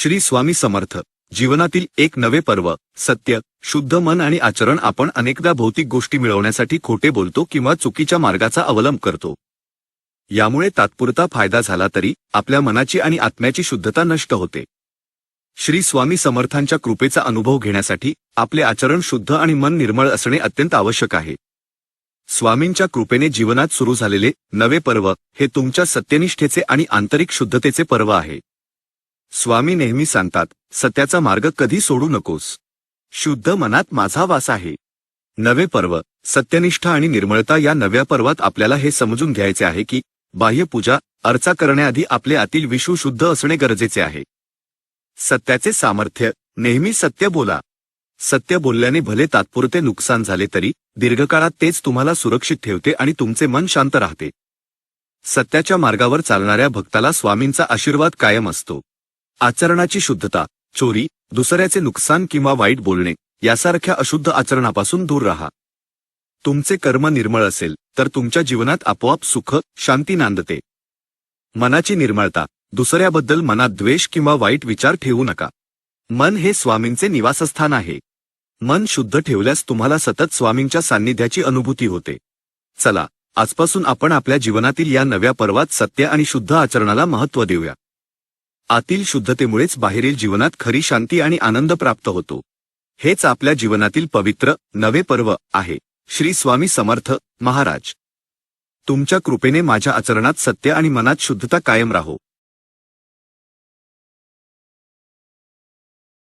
श्री स्वामी समर्थ. जीवनातील एक नवे पर्व सत्य शुद्ध मन आणि आचरण आपण अनेकदा भौतिक गोष्टी मिळवण्यासाठी खोटे बोलतो किंवा चुकीच्या मार्गाचा अवलंब करतो. यामुळे तात्पुरता फायदा झाला तरी आपल्या मनाची आणि आत्म्याची शुद्धता नष्ट होते. श्री स्वामी समर्थांच्या कृपेचा अनुभव घेण्यासाठी आपले आचरण शुद्ध आणि मन निर्मळ असणे अत्यंत आवश्यक आहे. स्वामींच्या कृपेने जीवनात सुरू झालेले नवे पर्व हे तुमच्या सत्यनिष्ठेचे आणि आंतरिक शुद्धतेचे पर्व आहे. स्वामी नेहमी सांगतात सत्याचा मार्ग कधी सोडू नकोस. शुद्ध मनात माझा वास आहे. नवे पर्व सत्यनिष्ठा आणि निर्मळता या नव्या पर्वात आपल्याला हे समजून घ्यायचे आहे की बाह्य पूजा अर्चा करण्याआधी आपले आतील विश्व शुद्ध असणे गरजेचे आहे. सत्याचे सामर्थ्य नेहमी सत्य बोला. सत्य बोलल्याने भले तात्पुरते नुकसान झाले तरी दीर्घकाळात तेच तुम्हाला सुरक्षित ठेवते आणि तुमचे मन शांत राहते. सत्याच्या मार्गावर चालणाऱ्या भक्ताला स्वामींचा आशीर्वाद कायम असतो. आचरणाची शुद्धता चोरी दुसऱ्याचे नुकसान किंवा वाईट बोलणे यासारख्या अशुद्ध आचरणापासून दूर राहा. तुमचे कर्म निर्मळ असेल तर तुमच्या जीवनात आपोआप सुख शांती नांदते. मनाची निर्मळता दुसऱ्याबद्दल मनात द्वेष किंवा वाईट विचार ठेवू नका. मन हे स्वामींचे निवासस्थान आहे. मन शुद्ध ठेवल्यास तुम्हाला सतत स्वामींच्या सान्निध्याची अनुभूती होते. चला आजपासून आपण आपल्या जीवनातील या नव्या पर्वात सत्य आणि शुद्ध आचरणाला महत्त्व देऊया. आतील शुद्धतेमुळेच बाहेरील जीवनात खरी शांती आणि आनंद प्राप्त होतो. हेच आपल्या जीवनातील पवित्र नवे पर्व आहे. श्री स्वामी समर्थ महाराज. तुमच्या कृपेने माझ्या आचरणात सत्य आणि मनात शुद्धता कायम राहो.